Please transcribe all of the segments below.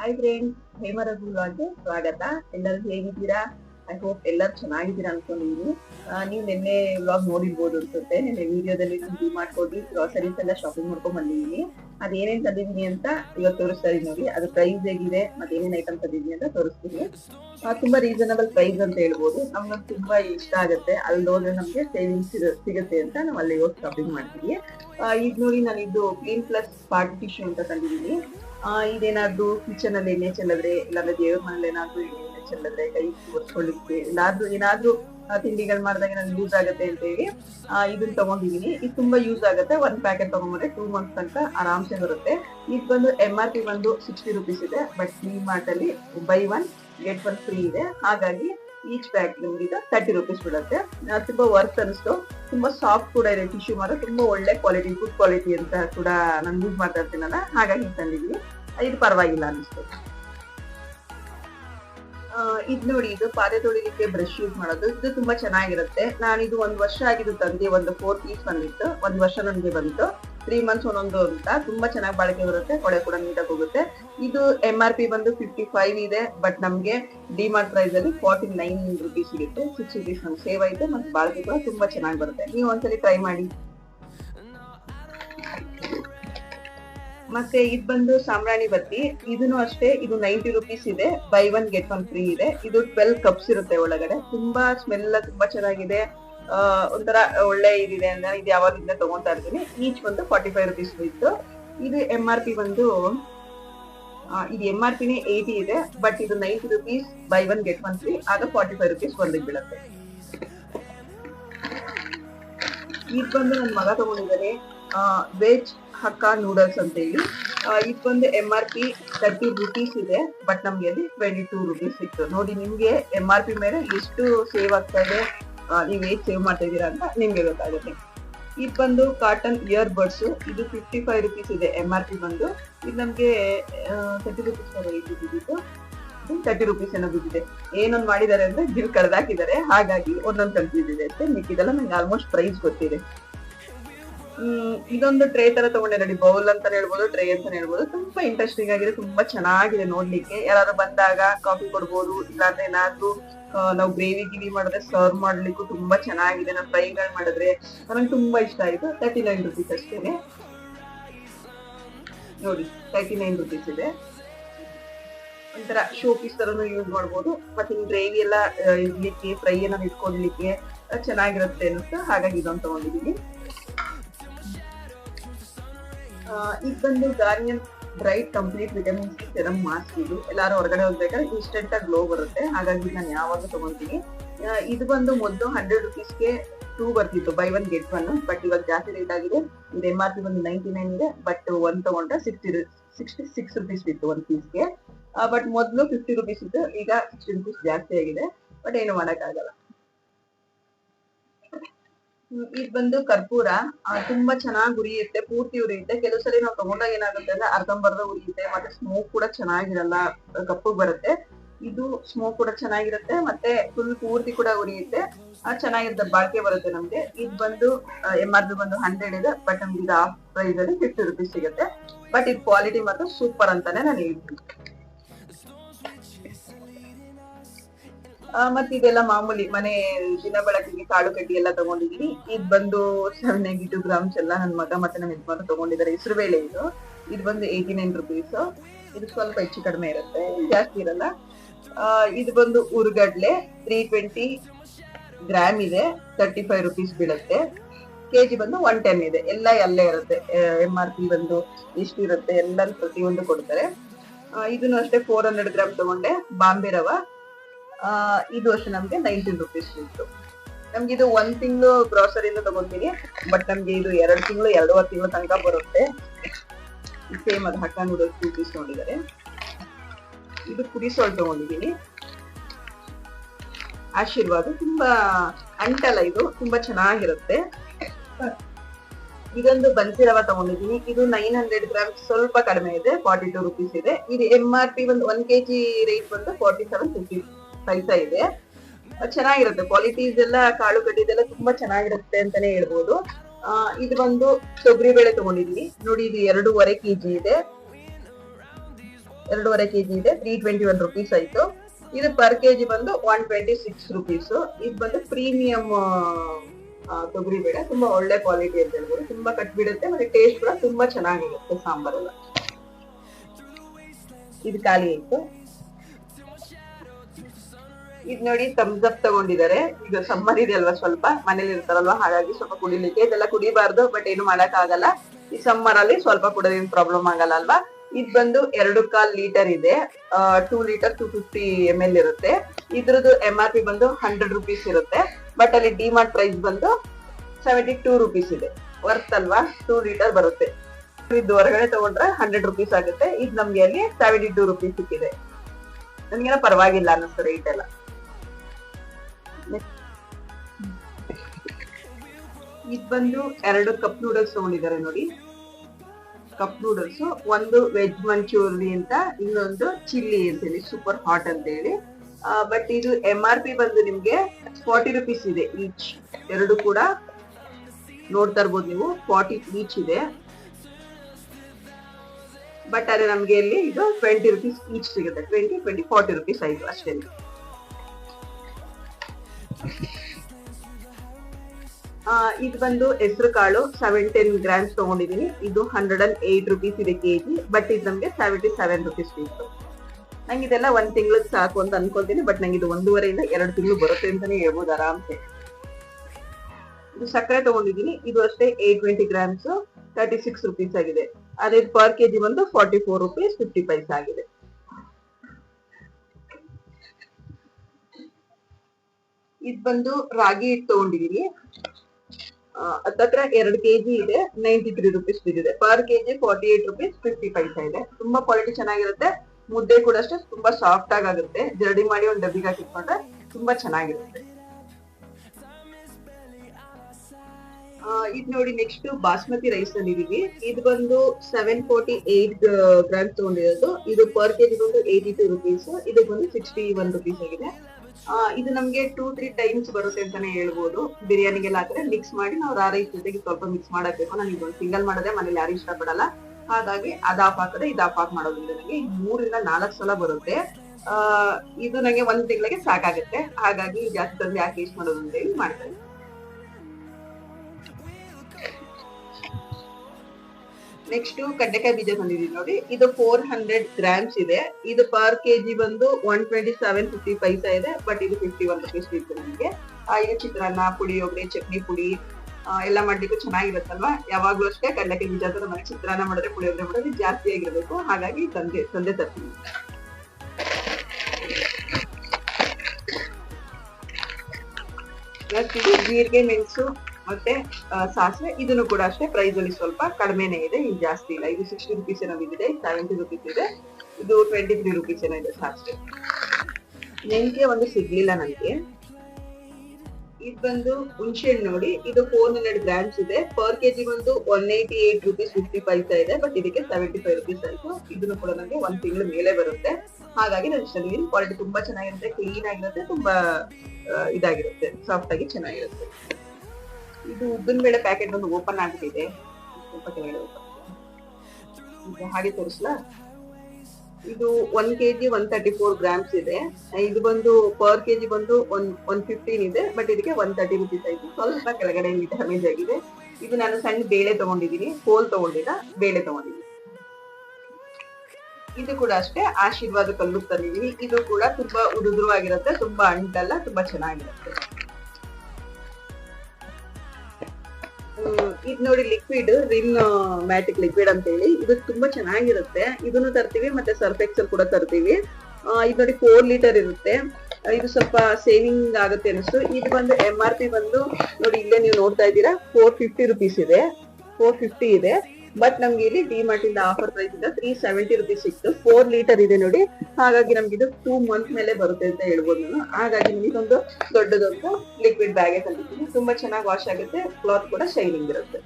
Hi friend ಹೇಮರಘು ವ್ಲಾಗ್ಗೆ ಸ್ವಾಗತ. ಎಲ್ಲರೂ ಹೇಗಿದ್ದೀರಾ? ಐ ಹೋಪ್ ಎಲ್ಲರೂ ಚೆನ್ನಾಗಿದ್ದೀರಾ ಅನ್ಕೊಂಡಿದ್ದೀನಿ. ನೀವು ನಿನ್ನೆ ವ್ಲಾಗ್ ನೋಡಿರ್ಬೋದು ಅನ್ಸುತ್ತೆ. ನಿನ್ನೆ ವಿಡಿಯೋದಲ್ಲಿ ನಾನು ಡಿ ಮಾಡ್ಕೊಂಡು ಗ್ರಾಸರೀಸ್ ಎಲ್ಲ ಶಾಪಿಂಗ್ ಮಾಡ್ಕೊಂಡ್ ಬಂದಿದ್ದೀನಿ. ಅದೇನೇನ್ ತಂದಿದ್ದೀನಿ ಅಂತ ಇವತ್ತು ತೋರಿಸ್ತಾ ಇದ್ದೀನಿ ನೋಡಿ. ಅದು ಪ್ರೈಸ್ ಹೇಗಿದೆ ಮತ್ತೆ ಏನೇನ್ ಐಟಮ್ ತಂದಿದ್ದೀನಿ ಅಂತ ತೋರಿಸ್ತೀನಿ. ತುಂಬಾ ರೀಸನಬಲ್ ಪ್ರೈಸ್ ಅಂತ ಹೇಳ್ಬೋದು. ನಮ್ಗೆ ತುಂಬಾ ಇಷ್ಟ ಆಗುತ್ತೆ. ಅಲ್ಲಿ ಹೋದ್ರೆ ನಮ್ಗೆ ಸೇವಿಂಗ್ಸ್ ಸಿಗುತ್ತೆ ಅಂತ ನಾವು ಅಲ್ಲಿ ಹೋಗಿ ಶಾಪಿಂಗ್ ಮಾಡ್ತೀವಿ. ಈಗ ನೋಡಿ ನಾನು ಇದು ಕ್ಲೀನ್ ಪ್ಲಸ್ ಪಾರ್ಟಿ ಟಿಶ್ಯೂ ಅಂತ ತಂದಿದ್ದೀನಿ. ಆ, ಇದೇನಾದ್ರೂ ಕಿಚನ್ ಅಲ್ಲಿ ಎಣ್ಣೆ ಚೆಲ್ಲದ್ರೆ ಇಲ್ಲಾಂದ್ರೆ ದೇವ್ರ ಮನೇಲಿ ಏನಾದ್ರು ಎಣ್ಣೆ ಚೆಲ್ಲದ್ರೆ ಕೈ ಒರೆಸ್ಕೊಳ್ಳಿಕ್ಕೆ ಇಲ್ಲಾದ್ರೂ ಏನಾದ್ರೂ ತಿಂಡಿಗಳು ಮಾಡಿದಾಗ ನನ್ಗೆ ಯೂಸ್ ಆಗುತ್ತೆ ಅಂತ ಹೇಳಿ ಇದನ್ನ ತಗೊಂಡಿದೀನಿ. ಇದು ತುಂಬಾ ಯೂಸ್ ಆಗುತ್ತೆ. ಒಂದ್ ಪ್ಯಾಕೆಟ್ ತಗೊಂಡ್ರೆ ಟೂ ಮಂತ್ಸ್ ತನಕ ಆರಾಮ್ಸೆ ಬರುತ್ತೆ. ಇದು ಬಂದು ಎಂ ಆರ್ ಪಿ ಬಂದು ಸಿಕ್ಸ್ಟಿ ರುಪೀಸ್ ಇದೆ ಬಟ್ ಈ ಮಾರ್ಟ್ ಅಲ್ಲಿ buy one get one free ಇದೆ. ಹಾಗಾಗಿ ಈಚ್ ಬ್ಯಾಗ್ ನಿಮ್ಗೆ ತರ್ಟಿ ರುಪೀಸ್ ಬಿಡುತ್ತೆ. ತುಂಬಾ ವರ್ತ್ ಅನಿಸ್ತು. ತುಂಬಾ ಸಾಫ್ಟ್ ಕೂಡ ಇದೆ ಟಿಶ್ಯೂ ಮಾತ್ರ. ತುಂಬಾ ಒಳ್ಳೆ ಕ್ವಾಲಿಟಿ ಗುಡ್ ಕ್ವಾಲಿಟಿ ಅಂತ ಕೂಡ ನಾನು ಯೂಸ್ ಮಾಡ್ತಾ ಹಾಗಾಗಿ ತಂದಿದ್ದೀನಿ. ಇದು ಪರವಾಗಿಲ್ಲ ಅನಿಸ್ತು. ಇದು ನೋಡಿ, ಇದು ಪಾದೆ ತೊಳಿಲಿಕ್ಕೆ ಬ್ರಷ್ ಯೂಸ್ ಮಾಡೋದು. ಇದು ತುಂಬಾ ಚೆನ್ನಾಗಿರುತ್ತೆ. ನಾನು ಇದು ಒಂದ್ ವರ್ಷ ಆಗಿದ್ದು ತಂದೆ, ಒಂದು ಫೋರ್ ಪೀಸ್ ಬಂದಿತ್ತು ಒಂದ್ ವರ್ಷ ನನಗೆ ಬಂತು. ತ್ರೀ ಮಂತ್ಸ್ ಒಂದೊಂದು ಅಂತ ತುಂಬಾ ಚೆನ್ನಾಗಿ ಬಾಳಿಕೆ ಬರುತ್ತೆ, ಕೊಳೆ ಕೂಡ ನೀಟಾಗಿ ಹೋಗುತ್ತೆ. ಇದು ಎಂ ಆರ್ ಪಿ ಬಂದು ಫಿಫ್ಟಿ ಫೈವ್ ಇದೆ ಬಟ್ ನಮ್ಗೆ ಡಿಮಾರ್ಟ್ ಪ್ರೈಸ್ ಅಲ್ಲಿ ಫಾರ್ಟಿ ನೈನ್ ರುಪೀಸ್ ಸಿಗುತ್ತೆ. ಸಿಕ್ಸ್ ರುಪೀಸ್ ನಮ್ಗೆ ಸೇವ್ ಆಯ್ತು, ಮತ್ತೆ ಬಾಳಿಕೆ ಕೂಡ ತುಂಬಾ ಚೆನ್ನಾಗಿ ಬರುತ್ತೆ. ನೀವು ಒಂದ್ಸಲಿ ಟ್ರೈ ಮಾಡಿ. ಮತ್ತೆ ಇದು ಬಂದು ಸಾಮ್ರಾಣಿ ಬತ್ತಿ ಇದನ್ನು ಅಷ್ಟೇ, ಇದು ನೈಂಟಿ ರುಪೀಸ್ ಇದೆ buy one get one free ಇದೆ. ಇದು ಟ್ವೆಲ್ ಕಪ್ಸ್ ಇರುತ್ತೆ ಒಳಗಡೆ. ತುಂಬಾ ಸ್ಮೆಲ್ ತುಂಬಾ ಚೆನ್ನಾಗಿದೆ. ಒಂಥರ ಒಳ್ಳೆ ಇದಿದೆ ಅಂದ್ರೆ ಇದು ಯಾವಾಗಿಂದ ತಗೊಂತಾ ಇರ್ತೀನಿ. ಈಚ್ ಬಂದು ಫಾರ್ಟಿ ಫೈವ್ ರುಪೀಸ್ ಇತ್ತು ಇದು ಎಂ ಆರ್ ಪಿ ಬಂದು ಇದು ಎಂ ಆರ್ ಪಿನೇ ಏಯ್ಟಿ ಇದೆ ಬಟ್ ಇದು ninety rupees buy one get one free ಆಗ ಫಾರ್ಟಿ ಫೈವ್ ರುಪೀಸ್ ಒಂದಿಗೆ ಬೀಳುತ್ತೆ ಇದು ಬಂದು ನನ್ನ ಮಗ ತಗೊಂಡಿದ್ದಾರೆ ವೆಜ್ ಹಕ್ಕ ನೂಡಲ್ಸ್ ಅಂತ ಹೇಳಿ ಇದು ಬಂದು M R P thirty rupees ಇದೆ ಬಟ್ ನಮ್ಗೆ ಅಲ್ಲಿ ಟ್ವೆಂಟಿ ಟೂ ರುಪೀಸ್ ಇತ್ತು. ನೋಡಿ ನಿಮ್ಗೆ ಎಂ ಆರ್ ಪಿ ಮೇಲೆ ಎಷ್ಟು ಸೇವ್ ಆಗ್ತಾ ಇದೆ. ನೀವ್ ಏಟ್ ಸೇವ್ ಮಾಡ್ತಾ ಇದೀರಾ ಅಂತ ನಿಮ್ಗೆ ಗೊತ್ತಾಗುತ್ತೆ. ಇದು ಬಂದು ಕಾಟನ್ ಇಯರ್ ಬಡ್ಸು ಇದು ಫಿಫ್ಟಿ ಫೈವ್ ರುಪೀಸ್ ಇದೆ ಎಂ ಆರ್ ಪಿ ಬಂದು. ಇದು ನಮ್ಗೆ ತರ್ಟಿ ರುಪೀಸ್ ಬಿದ್ದಿದ್ದು. ತರ್ಟಿ ರುಪೀಸ್ ಏನೋ ಬಿದ್ದಿದೆ. ಏನೊಂದು ಮಾಡಿದ್ದಾರೆ ಅಂದ್ರೆ ಬಿಲ್ ಕಳೆದಾಕಿದ್ದಾರೆ. ಹಾಗಾಗಿ ಒಂದೊಂದು ಕಲ್ತಿದ್ದಿದೆ ಅಷ್ಟೇ ಮಿಕ್ಕಿದೆಲ್ಲ ನಂಗೆ ಆಲ್ಮೋಸ್ಟ್ ಪ್ರೈಸ್ ಗೊತ್ತಿದೆ. ಇದೊಂದು ಟ್ರೇ ತರ ತಗೊಂಡೆ ನೋಡಿ ಬೌಲ್ ಅಂತ ಹೇಳ್ಬೋದು ಟ್ರೇ ಅಂತ ಹೇಳ್ಬೋದು. ತುಂಬಾ ಇಂಟ್ರೆಸ್ಟಿಂಗ್ ಆಗಿದೆ, ತುಂಬಾ ಚೆನ್ನಾಗಿದೆ ನೋಡ್ಲಿಕ್ಕೆ. ಯಾರಾದ್ರೂ ಬಂದಾಗ ಕಾಫಿ ಕೊಡ್ಬೋದು, ಇಲ್ಲಾಂದ್ರೆ ಏನಾದ್ರೂ ನಾವು ಗ್ರೇವಿ ಗಿವಿ ಮಾಡಿದ್ರೆ ಸರ್ವ್ ಮಾಡ್ಲಿಕ್ಕೂ ತುಂಬಾ ಚೆನ್ನಾಗಿದೆ. ನಾವು ಫ್ರೈಗಳು ಮಾಡಿದ್ರೆ ನನಗೆ ತುಂಬಾ ಇಷ್ಟ ಆಯ್ತು. ತರ್ಟಿ ನೈನ್ ರುಪೀಸ್ ಅಷ್ಟೇನೆ ನೋಡಿ ತರ್ಟಿ ನೈನ್ ರುಪೀಸ್ ಇದೆ. ಒಂಥರ ಶೋ ಪೀಸ್ ತರನು ಯೂಸ್ ಮಾಡ್ಬೋದು. ಮತ್ತೆ ಗ್ರೇವಿ ಎಲ್ಲ ಇಡ್ಲಿಕ್ಕೆ ಫ್ರೈ ಎಲ್ಲ ಇಟ್ಕೊಡ್ಲಿಕ್ಕೆ ಚೆನ್ನಾಗಿರುತ್ತೆ ಅನ್ನಿಸ್ತು ಹಾಗಾಗಿ ಇದೊಂದು ತಗೊಂಡಿದ್ದೀನಿ. ಇದು ಬಂದು Garnier bright complete vitamin C serum mask ಇದು ಎಲ್ಲಾರು ಹೊರಗಡೆ ಹೋಗ್ಬೇಕಾದ್ರೆ ಇನ್ಸ್ಟೆಂಟ್ ಆಗಿ ಗ್ಲೋ ಬರುತ್ತೆ. ಹಾಗಾಗಿ ನಾನು ಯಾವಾಗ ತಗೊಂತೀನಿ. ಇದು ಬಂದು ಮೊದಲು ಹಂಡ್ರೆಡ್ ರುಪೀಸ್ಗೆ ಟೂ ಬರ್ತಿತ್ತು buy one get one but ಇವಾಗ ಜಾಸ್ತಿ ರೇಟ್ ಆಗಿದೆ. ಇದು ಎಂ ಆರ್ ಪಿ ಬಂದು ನೈಂಟಿ ನೈನ್ ಇದೆ ಬಟ್ ಒನ್ ತಗೊಂಡ್ರೆ ಸಿಕ್ಸ್ಟಿ ಸಿಕ್ಸ್ಟಿ ಸಿಕ್ಸ್ ರುಪೀಸ್ ಇತ್ತು ಒಂದು ಪೀಸ್ಗೆ ಬಟ್ ಮೊದಲು ಫಿಫ್ಟಿ ರುಪೀಸ್ ಇತ್ತು, ಈಗ ಸಿಕ್ಸ್ಟಿ ರುಪೀಸ್ ಜಾಸ್ತಿ ಆಗಿದೆ. ಬಟ್ ಏನು ಮಾಡೋಕ್ಕಾಗಲ್ಲ. ಇದ್ ಬಂದು ಕರ್ಪೂರ ತುಂಬಾ ಚೆನ್ನಾಗಿ ಉರಿಯುತ್ತೆ, ಪೂರ್ತಿ ಉರಿಯುತ್ತೆ. ಕೆಲವು ಸಲ ನಾವು ತಗೊಂಡಾಗ ಏನಾಗುತ್ತೆ ಅಂದ್ರೆ ಅರ್ಧಂಬರ್ಧ ಉರಿಯುತ್ತೆ, ಮತ್ತೆ ಸ್ಮೋಕ್ ಕೂಡ ಚೆನ್ನಾಗಿರಲ್ಲ ಕಪ್ಪು ಬರುತ್ತೆ. ಇದು ಸ್ಮೋಕ್ ಕೂಡ ಚೆನ್ನಾಗಿರುತ್ತೆ, ಮತ್ತೆ ಫುಲ್ ಪೂರ್ತಿ ಕೂಡ ಉರಿಯುತ್ತೆ. ಚೆನ್ನಾಗಿರುತ್ತೆ ಬಾಕಿ ಬರುತ್ತೆ ನಮ್ಗೆ. ಇದು ಬಂದು ಎಂ ಆರ್ ಬಂದು ಹಂಡ್ರೆಡ್ ಇದೆ ಬಟ್ ನಮ್ಗೆ ಇದು ಆಫ್ ಪ್ರೈಸ್ ಅಲ್ಲಿ ಫಿಫ್ಟಿ ರುಪೀಸ್ ಸಿಗುತ್ತೆ. ಬಟ್ ಇದು ಕ್ವಾಲಿಟಿ ಮಾತ್ರ ಸೂಪರ್ ಅಂತಾನೆ ನಾನು ಹೇಳ್ತೀನಿ. ಮತ್ತೆ ಇದೆಲ್ಲ ಮಾಮೂಲಿ ಮನೆ ದಿನ ಬಳಕೆಗೆ ಕಾಳು ಕಡ್ಡಿ ಎಲ್ಲ ತಗೊಂಡಿದೀನಿ. ಇದ್ ಬಂದು ಸೆವೆನ್ ಏಟಿ ಟು ಗ್ರಾಮ್ಸ್ ಎಲ್ಲ ನನ್ನ ಮಗ ಮತ್ತೆ ನಮ್ಮ ಯಜಮಾನ ತಗೊಂಡಿದ್ದಾರೆ ಹೆಸರು ಬೇಳೆ ಇದು. ಇದು ಬಂದು ಏಯ್ಟಿ ನೈನ್ ರುಪೀಸ್ ಇದು ಸ್ವಲ್ಪ ಹೆಚ್ಚು ಕಡಿಮೆ ಇರುತ್ತೆ. ಜಾಸ್ತಿ ಇರಲ್ಲ. ಇದು ಬಂದು ಉರುಗಡ್ಲೆ ತ್ರೀ ಟ್ವೆಂಟಿ ಗ್ರಾಮ್ ಇದೆ. ತರ್ಟಿ ಫೈವ್ ರುಪೀಸ್ ಬೀಳುತ್ತೆ. ಕೆಜಿ ಬಂದು ಒನ್ ಟೆನ್ ಇದೆ. ಎಲ್ಲ ಅಲ್ಲೇ ಇರುತ್ತೆ. ಎಂ ಆರ್ ಪಿ ಬಂದು ಇಷ್ಟು ಇರುತ್ತೆ. ಎಲ್ಲ ಪ್ರತಿಯೊಂದು ಕೊಡ್ತಾರೆ. ಇದನ್ನು ಅಷ್ಟೇ ಫೋರ್ ಹಂಡ್ರೆಡ್ ಗ್ರಾಮ್ ತಗೊಂಡೆ. ಬಾಂಬೆ ರವ. ಇದು ವರ್ಷ ನಮ್ಗೆ ನೈನ್ಟೀನ್ ರುಪೀಸ್ ಇತ್ತು ನಮ್ಗೆ ಇದು ಒಂದ್ ತಿಂಗಳು ಗ್ರಾಸರಿಯಿಂದ ತಗೊಂತೀನಿ ಬಟ್ ನಮ್ಗೆ ಇದು ಎರಡು ತಿಂಗಳು, ಎರಡೂವರೆ ತಿಂಗಳು ತನಕ ಬರುತ್ತೆ. ಸೇಮ್ ಅದು, ಹಕ್ಕ ನೂಡಲ್ಸ್ ಟೂ ಪೀಸ್ ನೋಡಿದ್ದಾರೆ ಇದು ಪುರಿ ಸಾಲ್ ತಗೊಂಡಿದೀನಿ ಆಶೀರ್ವಾದ, ತುಂಬಾ ಅಂಟಲ್ಲ ಇದು, ತುಂಬಾ ಚೆನ್ನಾಗಿರುತ್ತೆ. ಇದೊಂದು ಬನ್ಸಿ ರವ ಇದು ನೈನ್ ಹಂಡ್ರೆಡ್ ಗ್ರಾಮ್ ಸ್ವಲ್ಪ ಕಡಿಮೆ ಇದೆ ಫಾರ್ಟಿ ಟೂ ರುಪೀಸ್ ಇದೆ. ಇದು ಎಂ ಆರ್ ಪಿ ಒಂದು ಒನ್ ಕೆಜಿ ರೇಟ್ ಬಂದು ಫಾರ್ಟಿ ಸೆವೆನ್ ಫಿಫ್ಟಿ ಪೈಸಾ ಇದೆ. ಚೆನ್ನಾಗಿರುತ್ತೆ. ಕ್ವಾಲಿಟೀಸ್ ಎಲ್ಲ ಕಾಳು ಕಡ್ಡಿದೆಲ್ಲ ತುಂಬಾ ಚೆನ್ನಾಗಿರುತ್ತೆ ಅಂತಾನೆ ಹೇಳ್ಬೋದು. ಆ, ಇದು ಬಂದು ತೊಗರಿ ಬೇಳೆ ತಗೊಂಡಿದ್ವಿ. ನೋಡಿ ಇದು ಎರಡೂವರೆ ಕೆಜಿ ಇದೆ. ಎರಡೂವರೆ ಕೆಜಿ ಇದೆ. ತ್ರೀ ಟ್ವೆಂಟಿ ಒನ್ ರುಪೀಸ್ ಆಯ್ತು. ಇದು ಪರ್ ಕೆಜಿ ಬಂದು ಒನ್ ಟ್ವೆಂಟಿ ಸಿಕ್ಸ್ ರುಪೀಸ್ ಇದು ಬಂದು ಪ್ರೀಮಿಯಂ ತೊಗರಿ ಬೇಳೆ. ತುಂಬಾ ಒಳ್ಳೆ ಕ್ವಾಲಿಟಿ ಅಂತ ಹೇಳ್ಬೋದು. ತುಂಬಾ ಕಟ್ಬಿಡುತ್ತೆ ಮತ್ತೆ ಟೇಸ್ಟ್ ಕೂಡ ತುಂಬಾ ಚೆನ್ನಾಗಿರುತ್ತೆ ಸಾಂಬಾರೆಲ್ಲ. ಇದು ಖಾಲಿ ಆಯ್ತು. ಇದ್ ನೋಡಿ ತಮ್ಸ್ ಅಪ್ ತಗೊಂಡಿದ್ದಾರೆ. ಈಗ ಸಮ್ಮರ್ ಇದೆ ಅಲ್ವಾ ಸ್ವಲ್ಪ? ಮನೇಲಿ ಇರ್ತಾರಲ್ವಾ? ಹಾಗಾಗಿ ಸ್ವಲ್ಪ ಕುಡಿಲಿಕ್ಕೆ. ಇದೆಲ್ಲ ಕುಡಿಬಾರ್ದು ಬಟ್ ಏನು ಮಾಡಕ್ ಆಗಲ್ಲ ಈ ಸಮ್ಮರ್ ಅಲ್ಲಿ ಸ್ವಲ್ಪ ಕುಡೋದೇನ್ ಪ್ರಾಬ್ಲಮ್ ಆಗಲ್ಲ ಅಲ್ವಾ? ಇದ್ ಬಂದು ಎರಡು ಕಾಲ್ ಲೀಟರ್ ಇದೆ. Two litre two fifty M L ಇರುತ್ತೆ. ಇದ್ರದ್ದು ಎಂ ಆರ್ ಪಿ ಬಂದು ಹಂಡ್ರೆಡ್ ರುಪೀಸ್ ಇರುತ್ತೆ. ಬಟ್ ಅಲ್ಲಿ ಡಿಮಾರ್ಟ್ ಪ್ರೈಸ್ ಬಂದು ಸೆವೆಂಟಿ ಟೂ ರುಪೀಸ್ ಇದೆ. ವರ್ತ್ ಅಲ್ವಾ? ಟೂ ಲೀಟರ್ ಬರುತ್ತೆ. ಇದು ಹೊರಗಡೆ ತಗೊಂಡ್ರೆ ಹಂಡ್ರೆಡ್ ರುಪೀಸ್ ಆಗುತ್ತೆ. ಇದು ನಮ್ಗೆ ಅಲ್ಲಿ ಸೆವೆಂಟಿ ಟೂ ರುಪೀಸ್ ಸಿಕ್ಕಿದೆ. ನನ್ಗೇನೋ ಪರವಾಗಿಲ್ಲ ಅನ್ನಿಸ್ತು ರೇಟ್ ಎಲ್ಲ. ಇದು ಬಂದು ಎರಡು ಕಪ್ ನೂಡಲ್ಸ್ ತಗೊಂಡಿದ್ದಾರೆ ನೋಡಿ. ಕಪ್ ನೂಡಲ್ಸ್ ಒಂದು ವೆಜ್ ಮಂಚೂರಿ ಅಂತ, ಇನ್ನೊಂದು ಚಿಲ್ಲಿ ಅಂತ ಹೇಳಿ ಸೂಪರ್ ಹಾಟ್ ಅಂತ ಹೇಳಿ. ಬಟ್ ಇದು ಎಂ ಆರ್ ಪಿ ಬಂದು ನಿಮ್ಗೆ ಫಾರ್ಟಿ ರುಪೀಸ್ ಇದೆ ಈಚ್ ಎರಡು ಕೂಡ ನೋಡ್ತಾ ಇರ್ಬೋದು ನೀವು ಫಾರ್ಟಿ ಈಚ್ ಇದೆ. ಬಟ್ ಅದೇ ನಮ್ಗೆ ಇಲ್ಲಿ ಇದು ಟ್ವೆಂಟಿ ರುಪೀಸ್ ಈಚ್ ಸಿಗುತ್ತೆ. ಟ್ವೆಂಟಿ ಟ್ವೆಂಟಿ ಫಾರ್ಟಿ ರುಪೀಸ್ ಆಯ್ತು ಅಷ್ಟೇ. ಇದು ಬಂದು ಹೆಸರು ಕಾಳು ಸೆವೆನ್ ಟೆನ್ ಗ್ರಾಮ್ಸ್ ತಗೊಂಡಿದೀನಿ ಇದು ಹಂಡ್ರೆಡ್ ಅಂಡ್ ಏಟ್ ರುಪೀಸ್ ಇದೆ ಕೆ ಜಿ ಬಟ್ ಇದು ನಮ್ಗೆ ಸೆವೆಂಟಿ ಸೆವೆನ್ ರುಪೀಸ್ ಬೀಸು ನಂಗೆ ಇದೆಲ್ಲ ಒಂದ್ ತಿಂಗಳು ಸಾಕು ಅಂತ ಅನ್ಕೊಂತೀನಿ ಬಟ್ ನಂಗೆ ಇದು ಒಂದೂವರೆಯಿಂದ ಎರಡು ತಿಂಗಳು ಬರುತ್ತೆ ಅಂತಾನೆ ಹೇಳ್ಬೋದು ಆರಾಮ್ಸೆ. ಇದು ಸಕ್ಕರೆ ತಗೊಂಡಿದೀನಿ ಇದು ಅಷ್ಟೇ eight twenty grams thirty six rupees ಆಗಿದೆ. ಅದೇ ಪರ್ ಕೆ ಜಿ ಬಂದು forty four rupees fifty paise ಆಗಿದೆ. ಇದು ಬಂದು ರಾಗಿ ಹಿಟ್ಟು ತಗೊಂಡಿದೀನಿ ಆ, ಎರಡ್ ಕೆಜಿ ಇದೆ ನೈಂಟಿ ತ್ರೀ ರುಪೀಸ್ ಬಿದ್ದಿದೆ per KG forty eight rupees fifty paisa ಇದೆ. ತುಂಬಾ ಕ್ವಾಲಿಟಿ ಚೆನ್ನಾಗಿರುತ್ತೆ. ಮುದ್ದೆ ಕೂಡ ಅಷ್ಟೇ ತುಂಬಾ ಸಾಫ್ಟ್ ಆಗುತ್ತೆ. ಜರಡಿ ಮಾಡಿ ಒಂದು ಡಬ್ಬಿಗೆ ಹಾಕಿಟ್ಕೊಂಡ್ರೆ ತುಂಬಾ ಚೆನ್ನಾಗಿರುತ್ತೆ. ಇದ್ ನೋಡಿ ನೆಕ್ಸ್ಟ್ ಬಾಸ್ಮತಿ ರೈಸ್ ಇದೀವಿ. ಇದು ಬಂದು ಸೆವೆನ್ ಫೋರ್ಟಿ ಏಟ್ ಗ್ರಾಮ್ ತಗೊಂಡಿರೋದು. ಇದು ಪರ್ ಕೆಜಿ ಬಂದು ಏಯ್ಟಿ ಟೂ ರುಪೀಸ್ ಇದು ಬಂದು ಸಿಕ್ಸ್ಟಿ ಒನ್ ರುಪೀಸ್ ಆಗಿದೆ. ಇದು ನಮ್ಗೆ ಟೂ ತ್ರೀ ಟೈಮ್ಸ್ ಬರುತ್ತೆ ಅಂತಾನೆ ಹೇಳ್ಬೋದು. ಬಿರಿಯಾನಿಗೆಲ್ಲ ಹಾಕಿದ್ರೆ ಮಿಕ್ಸ್ ಮಾಡಿ ನಾವು ರಾರೈಸ್ ಜೊತೆಗೆ ಸ್ವಲ್ಪ ಮಿಕ್ಸ್ ಮಾಡಬೇಕು. ನಾನು ಇದೊಂದು ಸಿಂಗಲ್ ಮಾಡದೆ ಮನೇಲಿ ಯಾರು ಇಷ್ಟಪಡಲ್ಲ. ಹಾಗಾಗಿ ಅದ್ ಆಫ್ ಹಾಕಿದ್ರೆ ಇದು ಆಫ್ ಹಾಕ್ ಮಾಡೋದ್ರಿಂದ ನನಗೆ ಮೂರಿಂದ ನಾಲ್ಕು ಸಲ ಬರುತ್ತೆ. ಇದು ನನಗೆ ಒಂದ್ ತಿಂಗಳಿಗೆ ಸಾಕಾಗುತ್ತೆ. ಹಾಗಾಗಿ ಜಾಸ್ತಿ ತಂದು ಯಾಕೆ ಯೂಸ್ ಮಾಡೋದು ಮಾಡ್ತೇನೆ. ನೆಕ್ಸ್ಟ್ ಕಡ್ಲೆಕಾಯಿ ಬೀಜ ತಂದಿದೀವಿ ನೋಡಿ. ಇದು ಫೋರ್ ಹಂಡ್ರೆಡ್ ಗ್ರಾಮ್ಸ್ ಇದೆ. ಇದು ಪರ್ ಕೆಜಿ ಬಂದು one twenty seven fifty paisa ಇದೆ ಬಟ್ ಇದು ಫಿಫ್ಟಿ ಒನ್ ರುಪೀಸ್ ಇತ್ತು ನಮಗೆ. ಇದು ಚಿತ್ರಾನ್ನ ಪುಳಿಯೋಗರೆ ಚಟ್ನಿ, ಪುಡಿ ಎಲ್ಲ ಮಾಡ್ಲಿಕ್ಕೂ ಚೆನ್ನಾಗಿರುತ್ತಲ್ವಾ? ಯಾವಾಗ್ಲೂ ಅಷ್ಟೇ ಕಡ್ಲೆಕಾಯಿ ಬೀಜ ಅಂತ ನಮಗೆ ಚಿತ್ರಾನ್ನ ಮಾಡಿದ್ರೆ ಪುಳಿಯೋಗರೆ ಮಾಡಿದ್ರೆ ಜಾಸ್ತಿ ಆಗಿರ್ಬೇಕು. ಹಾಗಾಗಿ ತಂದೆ ತಂದೆ ತರ್ತೀನಿ. ಜೀರಿಗೆ, ಮೆಣಸು ಮತ್ತೆ ಸಾಸಿವೆ, ಇದನ್ನು ಕೂಡ ಅಷ್ಟೇ ಪ್ರೈಸ್ ಅಲ್ಲಿ ಸ್ವಲ್ಪ ಕಡಿಮೆನೇ ಇದೆ ಇದು ಜಾಸ್ತಿ ಇಲ್ಲ. ಇದು ಸಿಕ್ಸ್ಟಿ ರುಪೀಸ್ ಏನೋ ಬಿದ್ದಿದೆ ಸೆವೆಂಟಿ ರುಪೀಸ್ ಇದೆ. ಇದು ಟ್ವೆಂಟಿ ತ್ರೀ ರುಪೀಸ್ ಏನೋ ಇದೆ ಸಾಸಿವೆ. ನೆಂಕೆ ಒಂದು ಸಿಗ್ಲಿಲ್ಲ ನನಗೆ. ಇದು ಬಂದು ಹುಣಸೆ ನೋಡಿ, ಇದು ಫೋರ್ ಹಂಡ್ರೆಡ್ ಗ್ರಾಮ್ಸ್ ಇದೆ. ಪರ್ ಕೆಜಿ ಬಂದು one eighty eight rupees fifty paisa ಇದೆ ಬಟ್ ಇದಕ್ಕೆ ಸೆವೆಂಟಿ ಫೈವ್ ರುಪೀಸ್ ಆಯಿತು. ಇದನ್ನು ಕೂಡ ನನಗೆ ಒಂದ್ ತಿಂಗಳ ಮೇಲೆ ಬರುತ್ತೆ. ಹಾಗಾಗಿ ನಾನು ಇಷ್ಟ ಕ್ವಾಲಿಟಿ ತುಂಬಾ ಚೆನ್ನಾಗಿರುತ್ತೆ ಕ್ಲೀನ್ ಆಗಿರುತ್ತೆ, ತುಂಬಾ ಇದಾಗಿರುತ್ತೆ ಸಾಫ್ಟ್ ಆಗಿ ಚೆನ್ನಾಗಿರುತ್ತೆ. ಇದು ಉದ್ದಿನ ಬೇಳೆ ಪ್ಯಾಕೆಟ್ ಒಂದು ಓಪನ್ ಆಗ್ಬಿಟ್ಟಿದೆ. ಸ್ವಲ್ಪ. ಹಾಗೆ ತೋರಿಸ್ಲಾ? ಇದು one KG one thirty four grams ಇದೆ. ಇದು ಬಂದು ಪರ್ ಕೆ ಜಿ ಬಂದು ಒನ್ ಒನ್ ಫಿಫ್ಟೀನ್ ಇದೆ ಬಟ್ ಇದಕ್ಕೆ ಒನ್ ತರ್ಟಿ ರುಪೀಸ್ ಆಯ್ತು. ಸ್ವಲ್ಪ ಕೆಳಗಡೆ ಡ್ಯಾಮೇಜ್ ಆಗಿದೆ. ಇದು ನಾನು ಸಣ್ಣ ಬೇಳೆ ತಗೊಂಡಿದ್ದೀನಿ. ಹೋಲ್ ತಗೊಂಡಿಲ್ಲ, ಬೇಳೆ ತಗೊಂಡಿದ್ದೀನಿ. ಇದು ಕೂಡ ಅಷ್ಟೇ, ಆಶೀರ್ವಾದ ಕಲ್ಲು ತಂದಿದೀನಿ ಇದು ಕೂಡ ತುಂಬಾ ಉದುರುವಾಗಿರುತ್ತೆ ತುಂಬಾ ಅಂಟಲ್ಲ, ತುಂಬಾ ಚೆನ್ನಾಗಿರುತ್ತೆ. ಇದ್ ನೋಡಿ ಲಿಕ್ವಿಡ್ ರಿನ್ ಮ್ಯಾಟಿಕ್ ಲಿಕ್ವಿಡ್ ಅಂತ ಹೇಳಿ ಇದು ತುಂಬಾ ಚೆನ್ನಾಗಿರುತ್ತೆ. ಇದನ್ನು ತರ್ತೀವಿ, ಮತ್ತೆ ಸರ್ಫ್ ಎಕ್ಸಲ್ ಕೂಡ ತರ್ತೀವಿ. ಇದು ನೋಡಿ ಫೋರ್ ಲೀಟರ್ ಇರುತ್ತೆ. ಇದು ಸ್ವಲ್ಪ ಸೇವಿಂಗ್ ಆಗುತ್ತೆ ಅನಿಸ್ತು. ಇದು ಬಂದು ಎಂ ಆರ್ ಪಿ ಬಂದು ನೋಡಿ ಇಲ್ಲೇ ನೀವು ನೋಡ್ತಾ ಇದ್ದೀರಾ ಫೋರ್ ಫಿಫ್ಟಿ ರುಪೀಸ್ ಇದೆ. ಫೋರ್ ಫಿಫ್ಟಿ ಇದೆ. ಬಟ್ ನಮ್ಗೆ ಇಲ್ಲಿ ಡಿಮಾರ್ಟ್ ಇಂದ ಆಫರ್ ಪ್ರೈಸ್ ಇಂದ ತ್ರೀ ಸೆವೆಂಟಿ ರುಪೀಸ್ ಸಿಕ್ತು. ಫೋರ್ ಲೀಟರ್ ಇದೆ ನೋಡಿ. ಹಾಗಾಗಿ ನಮ್ಗೆ ಇದು ಟೂ ಮಂತ್ ಮೇಲೆ ಬರುತ್ತೆ ಅಂತ ಹೇಳ್ಬೋದು ನಾನು. ಹಾಗಾಗಿ ನಿಮಗೊಂದು ದೊಡ್ಡದೊಂದು ಲಿಕ್ವಿಡ್ ಬ್ಯಾಗೆ ತಂದಿದ್ದೀನಿ. ತುಂಬಾ ಚೆನ್ನಾಗಿ ವಾಶ್ ಆಗುತ್ತೆ. ಕ್ಲಾತ್ ಕೂಡ ಶೈನಿಂಗ್ ಇರುತ್ತೆ.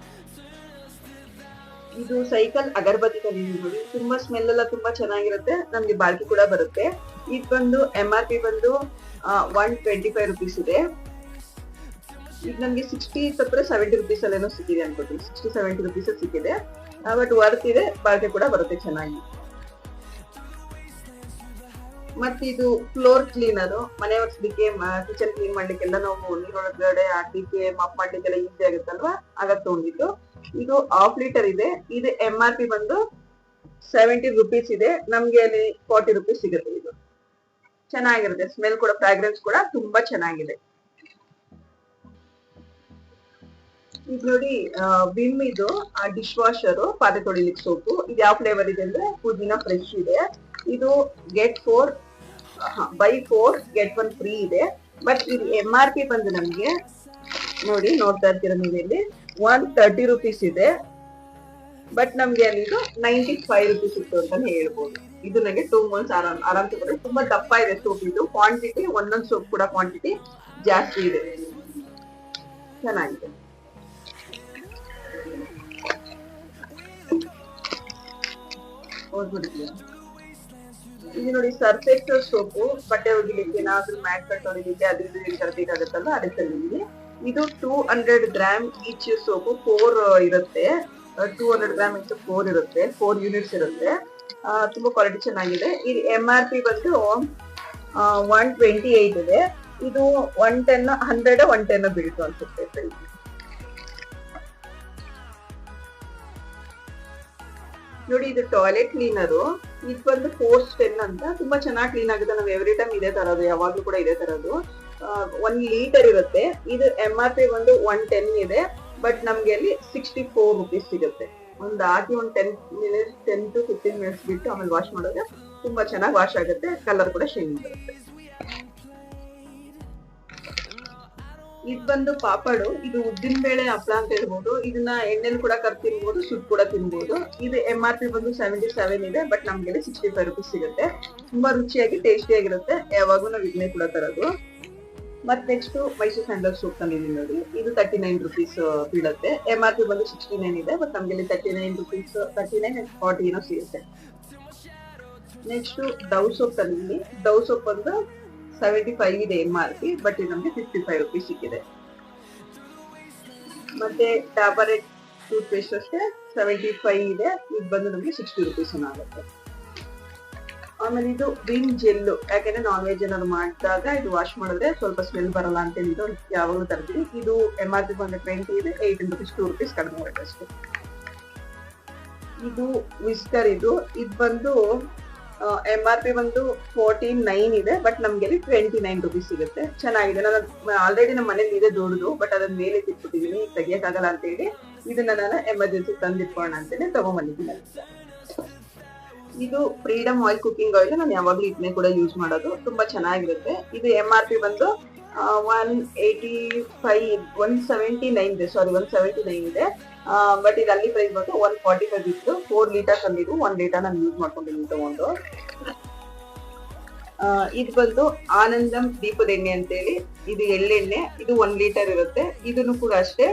ಇದು ಸೈಕಲ್ ಅಗರಬತ್ತಿ ತಂದಿದ್ದೀನಿ ನೋಡಿ. ತುಂಬಾ ಸ್ಮೆಲ್ ಎಲ್ಲ ತುಂಬಾ ಚೆನ್ನಾಗಿರುತ್ತೆ. ನಮ್ಗೆ ಬಾಳ್ಕೆ ಕೂಡ ಬರುತ್ತೆ. ಇದು ಬಂದು ಎಂ ಆರ್ ಪಿ ಬಂದು ಒನ್ ಟ್ವೆಂಟಿ ಫೈವ್ ರುಪೀಸ್ ಇದೆ. ಈಗ ನಮ್ಗೆ ಸಿಕ್ಸ್ಟಿ ಹತ್ರ ಸೆವೆಂಟಿ ರುಪೀಸ್ ಅಲ್ಲೇನೋ ಸಿಕ್ಕಿದೆ ಅನ್ಕೋತೀವಿ ಸಿಕ್ಸ್ಟಿ ಸೆವೆಂಟಿ ರುಪೀಸ್ ಸಿಕ್ಕಿದೆ. ಬಟ್ ವರ್ತ್ ಇದೆ. ಬಾಳ್ಕೆ ಕೂಡ ಬರುತ್ತೆ ಚೆನ್ನಾಗಿ. ಮತ್ತೆ ಇದು ಫ್ಲೋರ್ ಕ್ಲೀನರ್ ಮನೆ ಒರೆಸ್ಲಿಕ್ಕೆ ಕಿಚನ್ ಕ್ಲೀನ್ ಮಾಡ್ಲಿಕ್ಕೆಲ್ಲ ನಾವು ನೀರೊಳಗಡೆ ಹಾಕ್ಲಿಕ್ಕೆ ಮಾಪ್ ಮಾಡ್ಲಿಕ್ಕೆಲ್ಲ ಈಸಿ ಆಗುತ್ತಲ್ವಾ? ಆಗ ತಗೊಂಡಿದ್ದು. ಇದು ಹಾಫ್ ಲೀಟರ್ ಇದೆ. ಇದು ಎಂ ಆರ್ ಪಿ ಬಂದು ಸೆವೆಂಟಿ ರುಪೀಸ್ ಇದೆ. ನಮ್ಗೆ ಅಲ್ಲಿ ಫಾರ್ಟಿ ರುಪೀಸ್ ಸಿಗುತ್ತೆ ಇದು. ಚೆನ್ನಾಗಿರುತ್ತೆ. ಸ್ಮೆಲ್ ಕೂಡ ಫ್ರಾಗ್ರೆನ್ಸ್ ಕೂಡ ತುಂಬಾ ಚೆನ್ನಾಗಿದೆ. ಇದು ನೋಡಿ ವಿಮ್ ಇದು ಡಿಶ್ ವಾಷರ್ ಪಾತ್ರೆ ತೊಳಿಲಿಕ್ಕೆ ಸೋಪು. ಇದು ಯಾವ ಫ್ಲೇವರ್ ಇದೆ ಅಂದ್ರೆ ಪುದೀನ ಫ್ರೆಶ್ ಇದೆ. ಇದು get four buy four get one free ಇದೆ. ಬಟ್ ಇದು ಎಂ ಆರ್ ಪಿ ಬಂದು ನಮ್ಗೆ, ನೋಡಿ, ನೋಡ್ತಾ ಇರ್ತೀರ ನೀವು ಇಲ್ಲಿ ಒನ್ ತರ್ಟಿ ರುಪೀಸ್ ಇದೆ. ಬಟ್ ನಮ್ಗೆ ಅಲ್ಲಿ ಇದು ನೈಂಟಿ ಫೈವ್ ರುಪೀಸ್ ಇತ್ತು ಅಂತಾನೆ ಹೇಳ್ಬೋದು. ಇದು ನನಗೆ ಟೂ ಮಂತ್ಸ್ ಆರಾಮ್ ಆರಾಮ್ ತಗೊಂಡ್ರೆ ತುಂಬಾ ದಪ್ಪ ಇದೆ ಸೋಪ್ ಇದು. ಕ್ವಾಂಟಿಟಿ ಒಂದೊಂದು ಸೋಪ್ ಕೂಡ ಕ್ವಾಂಟಿಟಿ ಜಾಸ್ತಿ ಇದೆ. ಚೆನ್ನಾಗಿದೆ. ಓದ್ಬಿಡ್ತೀಯ? ಇದು ನೋಡಿ ಸರ್ಫೆಕ್ಸಲ್ ಸೋಪು ಬಟ್ಟೆ ಒಗಿಲಿಕ್ಕೆ ಏನಾದ್ರೂ ಮ್ಯಾಟ್ ಕಟ್ ಹೊಡಿಲಿಕ್ಕೆ ಅದು ಇದು ತರಬೇಕಾಗತ್ತಲ್ಲ ಅದಕ್ಕೆ ತಂದಿದ್ದೀನಿ ಇದು two hundred gram each soap four ಇರುತ್ತೆ. Two hundred gram into four ಇರುತ್ತೆ. ಫೋರ್ ಯೂನಿಟ್ಸ್ ಇರುತ್ತೆ. ತುಂಬಾ ಕ್ವಾಲಿಟಿ ಚೆನ್ನಾಗಿದೆ. ಇದು ಎಂ ಆರ್ ಪಿ ಬಂದು ಒನ್ ಟ್ವೆಂಟಿ ಏಟ್ ಇದೆ. ಇದು one ten hundred one ten ಬೀಳ್ತು ಅನ್ಸುತ್ತೆ ನೋಡಿ, ಇದು ಟಾಯ್ಲೆಟ್ ಕ್ಲೀನರು ಇದು ಬಂದು ಫೋರ್ಸ್ ಟೆನ್ ಅಂತ ತುಂಬಾ ಚೆನ್ನಾಗಿ ಕ್ಲೀನ್ ಆಗುತ್ತೆ. ನಾವು ಎವ್ರಿ ಟೈಮ್ ಇದೇ ತರೋದು, ಯಾವಾಗ್ಲೂ ಕೂಡ ಇದೇ ತರೋದು. ಒನ್ ಲೀಟರ್ ಇರುತ್ತೆ. ಇದು ಎಂ ಆರ್ ಪಿ ಒಂದು ಒನ್ ಟೆನ್ ಇದೆ ಬಟ್ ನಮ್ಗೆ ಅಲ್ಲಿ ಸಿಕ್ಸ್ಟಿ ಫೋರ್ ರುಪೀಸ್ ಸಿಗುತ್ತೆ. ಒಂದು ಹಾಕಿ ಒಂದು ten minutes ten to fifteen minutes ಬಿಟ್ಟು ಆಮೇಲೆ ವಾಶ್ ಮಾಡಿದ್ರೆ ತುಂಬಾ ಚೆನ್ನಾಗಿ ವಾಶ್ ಆಗುತ್ತೆ ಕಲರ್ ಕೂಡ ಶೈನಿಂಗ್ ಬರುತ್ತೆ. ಇದು ಬಂದು ಪಾಪಡು, ಇದು ಉದ್ದಿನ ಬೇಳೆ ಹಪ್ಪಳ ಅಂತ ಹೇಳ್ಬೋದು. ಇದನ್ನ ಎಣ್ಣೆಲ್ ಕೂಡ ಕರ್ ತಿನ್ಬೋದು ಸುಟ್ ಕೂಡ ತಿನ್ಬೋದು. ಇದು ಎಂ ಆರ್ ಪಿ ಬಂದು ಸೆವೆಂಟಿ ಸೆವೆನ್ ಇದೆ ಬಟ್ ನಮ್ಗೆ ಸಿಕ್ಸ್ಟಿ ಫೈವ್ ರುಪೀಸ್ ಸಿಗುತ್ತೆ. ತುಂಬಾ ರುಚಿಯಾಗಿ ಟೇಸ್ಟಿ ಆಗಿರುತ್ತೆ. ಯಾವಾಗೂ ನಾವು ಇದನ್ನೇ ಕೂಡ ತರೋದು. ಮತ್ತೆ ನೆಕ್ಸ್ಟ್ ಮೈಸೂರು ಸ್ಯಾಂಡಲ್ ಸೂಪ್ ತಂದಿದ್ದೀನಿ ನೋಡಿ. ಇದು ತರ್ಟಿ ನೈನ್ ರುಪೀಸ್ ಬೀಳುತ್ತೆ. ಎಂ ಆರ್ ಪಿ ಬಂದು ಸಿಕ್ಸ್ಟಿ ನೈನ್ ಇದೆ ಬಟ್ ನಮ್ಗೆ thirty nine rupees thirty nine forty ಏನೋ ಸಿಗುತ್ತೆ. ನೆಕ್ಸ್ಟ್ ಡವ್ ಸೋಪ್ ತಂದಿದ್ದೀನಿ. ಡವ್ ಸೋಪ್ ಬಂದು ಸೆವೆಂಟಿ ಫೈವ್ ಇದೆ ಎಂ ಆರ್ ಪಿ ಬಟ್ ಇದು ನಮಗೆ ಫಿಫ್ಟಿ ಫೈವ್ ರುಪೀಸ್ ಸಿಕ್ಕಿದೆ. ಮತ್ತೆ ಟ್ಯಾಬರೆಟ್ ಟೂತ್ ಪೇಸ್ಟ್ ಅಷ್ಟೇ ಸೆವೆಂಟಿ ಫೈವ್ ಇದೆ ಇದು ಬಂದು ನಮಗೆ ಸಿಕ್ಸ್ಟಿ ರುಪೀಸ್ ಆಗುತ್ತೆ. ಆಮೇಲೆ ಇದು ವಿಮ್ ಜೆಲ್ಲು ಯಾಕಂದ್ರೆ ನಾನ್ ವೆಜ್ ಏನಾದ್ರು ಮಾಡಿದಾಗ ಇದು ವಾಶ್ ಮಾಡಿದ್ರೆ ಸ್ವಲ್ಪ ಸ್ಮೆಲ್ ಬರಲ್ಲ ಅಂತ ಹೇಳಿದ್ದು ಯಾವಾಗಲೂ ತರ್ತೀವಿ ಇದು ಎಂ ಆರ್ ಪಿ ಬಂದು ಟ್ವೆಂಟಿ ಇದೆ ಏಯ್ಟೀನ್ ರುಪೀಸ್ ಟೂ ರುಪೀಸ್ ಕಡಿಮೆ ಆಗುತ್ತೆ ಅಷ್ಟೇ. ಇದು ವಿಸ್ಕರ್ ಇದು ಇದು ಬಂದು ಎಂ ಆರ್ ಪಿ ಬಂದು ಫೋರ್ಟೀನ್ ನೈನ್ ಇದೆ ಬಟ್ ನಮ್ಗೆ ಅಲ್ಲಿ ಟ್ವೆಂಟಿ ನೈನ್ ರುಪೀಸ್ ಸಿಗುತ್ತೆ. ಚೆನ್ನಾಗಿದೆ. ನಾನು ಆಲ್ರೆಡಿ ನಮ್ಮ ಮನೇಲಿ ಇದೆ ದೊಡ್ಡದು ಬಟ್ ಅದನ್ನ ಮೇಲೆ ತಿಕ್ಬಿಟ್ಟಿದ್ದೀನಿ ತೆಗಿಯಕ್ಕಾಗಲ್ಲ ಅಂತ ಹೇಳಿ ಇದನ್ನ ನಾನು ಎಮರ್ಜೆನ್ಸಿ ತಂದಿಟ್ಕೋಣ ಅಂತೇಳಿ ತಗೊಂಡ್ಬಂದಿದ್ದೀನಿ ಇದು ಫ್ರೀಡಮ್ ಆಯಿಲ್ ಕುಕಿಂಗ್ ಆಯಿಲ್ ನಾನು ಯಾವಾಗ್ಲೂ ಇದನ್ನೇ ಕೂಡ ಯೂಸ್ ಮಾಡೋದು. ತುಂಬಾ ಚೆನ್ನಾಗಿರುತ್ತೆ. ಇದು ಎಂ ಆರ್ ಪಿ ಬಂದು one eighty five one seventy nine ಇದೆ. ಸಾರಿ ಒನ್ ಸೆವೆಂಟಿ ನೈನ್ ಇದೆ. ಬಟ್ ಇದು ಅಲ್ಲಿ ಪ್ರೈಸ್ ಬಂದು ಒನ್ ಫಾರ್ಟಿ ಫೈವ್ ಇತ್ತು ಫೋರ್ ಲೀಟರ್ ತಂದಿದ್ದು ಒನ್ ಲೀಟರ್ ನಾನು ಯೂಸ್ ಮಾಡ್ಕೊಂಡಿದ್ದೀನಿ ತಗೊಂಡು. ಇದು ಬಂದು ಆನಂದಂ ದೀಪದ ಎಣ್ಣೆ ಅಂತೇಳಿ. ಇದು ಎಳ್ಳೆಣ್ಣೆ. ಇದು ಒನ್ ಲೀಟರ್ ಇರುತ್ತೆ. ಇದನ್ನು ಕೂಡ ಅಷ್ಟೇ.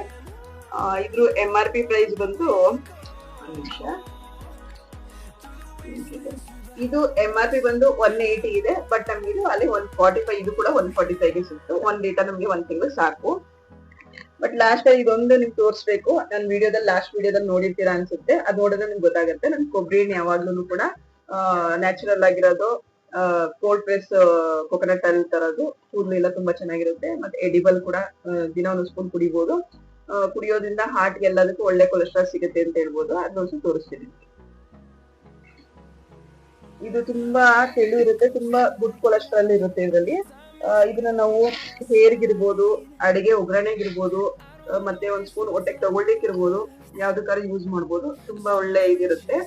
ಇದ್ರ ಎಂ ಆರ್ ಪಿ ಪ್ರೈಸ್ ಬಂದು ನಿಮಿಷ. ಇದು ಎಂ ಆರ್ ಪಿ ಬಂದು ಒನ್ ಏಯ್ಟಿ ಇದೆ. ಬಟ್ ನಮ್ಗೆ ಇದು ಅಲ್ಲಿ ಒನ್ ಫಾರ್ಟಿ ಫೈವ್ ಇದು ಕೂಡ ಒನ್ ಫಾರ್ಟಿ ಫೈವ್ಗೆ ಸಿಕ್ತು. ಒನ್ ಲೀಟರ್ ನಮ್ಗೆ ಒಂದ್ ತಿಂಗಳು ಸಾಕು. ಬಟ್ ಲಾಸ್ಟ್ ಅಲ್ಲಿ ಇದೊಂದು ನಿಮ್ಗೆ ತೋರಿಸ್ಬೇಕು. ನನ್ನ ವಿಡಿಯೋದಲ್ಲಿ ಲಾಸ್ಟ್ ವಿಡಿಯೋದಲ್ಲಿ ನೋಡಿರ್ತೀರಾ ಅನ್ಸುತ್ತೆ. ಅದು ನೋಡಿದ್ರೆ ನಿಮ್ಗೆ ಗೊತ್ತಾಗುತ್ತೆ. ನನ್ ಕೊಬ್ಬರಿ ಎಣ್ಣೆ ಯಾವಾಗ್ಲೂ ಕೂಡ ನ್ಯಾಚುರಲ್ ಆಗಿರೋದು ಕೋಲ್ಡ್ ಪ್ರೆಸ್ ಕೊಕೊನಟ್ ಅಲ್ಲಿ ತರೋದು, ಕೂದಲು ಎಲ್ಲ ತುಂಬಾ ಚೆನ್ನಾಗಿರುತ್ತೆ. ಮತ್ತೆ ಎಡಿಬಲ್ ಕೂಡ ದಿನ ಒಂದು ಸ್ಪೂನ್ ಕುಡಿಬಹುದು ಕುಡಿಯೋದ್ರಿಂದ ಹಾರ್ಟ್ ಎಲ್ಲದಕ್ಕೂ ಒಳ್ಳೆ ಕೊಲೆಸ್ಟ್ರಾಲ್ ಸಿಗುತ್ತೆ ಅಂತ ಹೇಳ್ಬೋದು. ಅದನ್ನೊಂದು ತೋರಿಸ್ತೀನಿ. ಇದು ತುಂಬಾ ತೆಳು ಇರುತ್ತೆ. ತುಂಬಾ ಗುಡ್ ಕೊಲೆಸ್ಟ್ರಾಲ್ ಇರುತ್ತೆ ಇದರಲ್ಲಿ. ಇದನ್ನ ನಾವು ಹೇರ್ಗಿರ್ಬೋದು ಅಡಿಗೆ ಒಗ್ಗರಣೆಗಿರ್ಬೋದು ಮತ್ತೆ ಒಂದ್ ಸ್ಪೂನ್ ಹೊಟ್ಟೆಗೆ ತಗೊಳ್ಳಿಕ್ಕಿರ್ಬೋದು, ಯಾವ್ದಕ್ಕಾದ್ರೂ ಯೂಸ್ ಮಾಡ್ಬೋದು. ತುಂಬಾ ಒಳ್ಳೆ ಇದಿರುತ್ತೆ.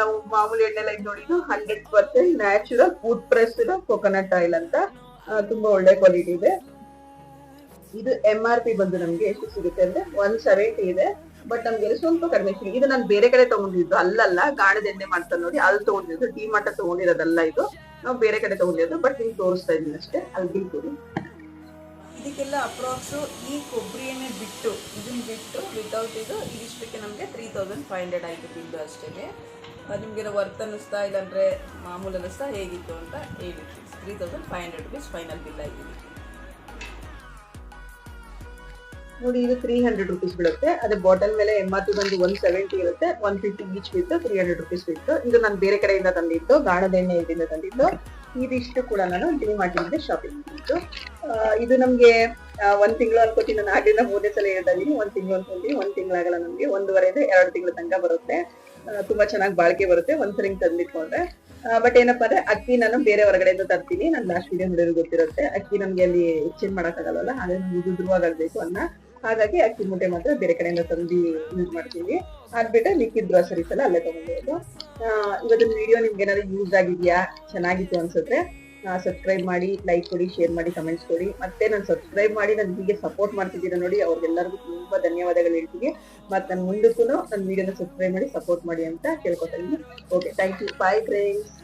ನಾವು ಮಾಮೂಲಿ ಎಣ್ಣೆ ಇದು ನೋಡಿ hundred percent natural food press coconut oil ಅಂತ ತುಂಬಾ ಒಳ್ಳೆ ಕ್ವಾಲಿಟಿ ಇದೆ. ಇದು ಎಂ ಆರ್ ಪಿ ಬಂದು ನಮ್ಗೆ ಎಷ್ಟು ಸಿಗುತ್ತೆ ಅಂದ್ರೆ ಒನ್ ಸೆವೆಂಟಿ ಇದೆ. ಬಟ್ ನಮ್ಗೆ ಸ್ವಲ್ಪ ಕಡಿಮೆ ಸಿಗುತ್ತೆ. ಇದು ನಾನು ಬೇರೆ ಕಡೆ ತಗೊಂಡಿದ್ದು ಅಲ್ಲಲ್ಲ, ಗಾಣದ ಎಣ್ಣೆ ಮಾಡ್ತಾರೆ ನೋಡಿ, ಅಲ್ಲಿ ತಗೊಂಡಿದ್ದು ಟೀ ಮಾಟ ತಗೊಂಡಿರೋದಲ್ಲ ಇದು. ನಾವು ಬೇರೆ ಕಡೆ ತಗೊಂಡಿರೋದು ಬಟ್ ನಿಮ್ಗೆ ತೋರಿಸ್ತಾ ಇದ್ದೀನಿ ಅಷ್ಟೇ, ಅಲ್ಲಿ ಬಿಲ್ ಕೊಡಿ ಇದಕ್ಕೆಲ್ಲ ಅಪ್ರಾಕ್ಸು ಈ ಕೊಬ್ಬರಿ ಬಿಟ್ಟು ಇದನ್ನ ಬಿಟ್ಟು ವಿತೌಟ್ ಇದು, ಇದಿಷ್ಟಕ್ಕೆ ನಮಗೆ ತ್ರೀ ತೌಸಂಡ್ ಫೈವ್ ಹಂಡ್ರೆಡ್ ಆಯಿತು ಬಿಲ್ಲು ಅಷ್ಟೇ. ನಿಮಗೆ ವರ್ತ್ ಅನ್ನಿಸ್ತಾ ಇಲ್ಲಾಂದರೆ ಮಾಮೂಲು ಅನ್ನಿಸ್ತಾ ಹೇಗಿತ್ತು ಅಂತ ಹೇಳಿ three thousand five hundred rupees final bill ಆಗಿದೆ ನೋಡಿ ಇದು ತ್ರೀ ಹಂಡ್ರೆಡ್ ರುಪೀಸ್ ಬೀಳುತ್ತೆ ಅದೇ ಬಾಟಲ್ ಮೇಲೆ ಎಂ ಆರ್ ಪಿ ಬಂದು ಒನ್ ಸೆವೆಂಟಿ ಇರುತ್ತೆ. ಒನ್ ಫಿಫ್ಟಿ ಈಚ್ ಬಿತ್ತು ತ್ರೀ ಹಂಡ್ರೆಡ್ ರುಪೀಸ್ ಬಿತ್ತು ಇದು ನಾನು ಬೇರೆ ಕಡೆಯಿಂದ ತಂದಿದ್ದು ಗಾಣದ ಎಣ್ಣೆ ಇದರಿಂದ ತಂದಿದ್ದು. ಇದಿಷ್ಟು ಕೂಡ ನಾನು ಡಿ ಮಾರ್ಟಿಂದ ಶಾಪಿಂಗ್ ಮಾಡಿದ್ದು. ಇದು ನಮಗೆ ಒಂದ್ ತಿಂಗಳು ಅನ್ಕೋತೀನಿ ನಾನು. ಆಗಿಂದ ಮೂರನೇ ಸಲ ಹೇಳ್ತಾ ಇದೀನಿ. ಒಂದ್ ತಿಂಗಳು ಅನ್ಕೊಂತೀನಿ ಒಂದ್ ತಿಂಗಳಾಗಲ್ಲ ನಮ್ಗೆ. ಒಂದೂವರೆಯಿಂದ ಎರಡು ತಿಂಗಳ ತನಕ ಬರುತ್ತೆ. ತುಂಬಾ ಚೆನ್ನಾಗಿ ಬಾಳಿಕೆ ಬರುತ್ತೆ. ಒಂದ್ ಸರಿ ತಂದಿಟ್ಕೊಂಡ್ರೆ. ಬಟ್ ಏನಪ್ಪಾ ಅಂದ್ರೆ ಅಕ್ಕಿ ನಾನು ಬೇರೆ ಹೊರಗಡೆಯಿಂದ ತರ್ತೀನಿ. ನಾನು ಲಾಸ್ಟ್ ವಿಡಿಯೋ ನೋಡಿದ್ರು ಗೊತ್ತಿರುತ್ತೆ. ಅಕ್ಕಿ ನಮ್ಗೆ ಅಲ್ಲಿ ಎಕ್ಸ್ಚೇಂಜ್ ಮಾಡಕ್ಕಾಗಲ್ಲ ಹಾಗೆ ನಮ್ಗೆ ಉದುರುವಾಗಬೇಕು ಅನ್ನ. ಹಾಗಾಗಿ ಅಕ್ಕಿ ಮೂಟೆ ಮಾತ್ರ ಬೇರೆ ಕಡೆಯಿಂದ ತಂದು ಯೂಸ್ ಮಾಡ್ತೀವಿ. ಅದ್ಬಿಟ್ರೆ ಲಿಕ್ವಿಡ್ ಗ್ರಾಸರೀಸ್ ಎಲ್ಲ ಅಲ್ಲೇ ತಗೊಂಡಿರೋದು ಇವತ್ತಿನ ವಿಡಿಯೋ ನಿಮ್ಗೆ ಏನಾದ್ರು ಯೂಸ್ ಆಗಿದ್ಯಾ? ಚೆನ್ನಾಗಿತ್ತು ಅನ್ಸುತ್ತೆ ಸಬ್ಸ್ಕ್ರೈಬ್ ಮಾಡಿ ಲೈಕ್ ಕೊಡಿ ಶೇರ್ ಮಾಡಿ ಕಮೆಂಟ್ಸ್ ಕೊಡಿ. ಮತ್ತೆ ನಾನು ಸಬ್ಸ್ಕ್ರೈಬ್ ಮಾಡಿ ನನ್ ಹೀಗೆ ಸಪೋರ್ಟ್ ಮಾಡ್ತಿದ್ದೀರಾ ನೋಡಿ, ಅವ್ರಿಗೆಲ್ಲರಿಗೂ ತುಂಬಾ ಧನ್ಯವಾದಗಳು ಹೇಳ್ತೀನಿ. ಮತ್ತೆ ನಾನು ಮುಂದಕ್ಕೂ ನನ್ನ ವಿಡಿಯೋನ ಸಬ್ಸ್ಕ್ರೈಬ್ ಮಾಡಿ ಸಪೋರ್ಟ್ ಮಾಡಿ ಅಂತ ಕೇಳ್ಕೊತಾ okay thank you bye friends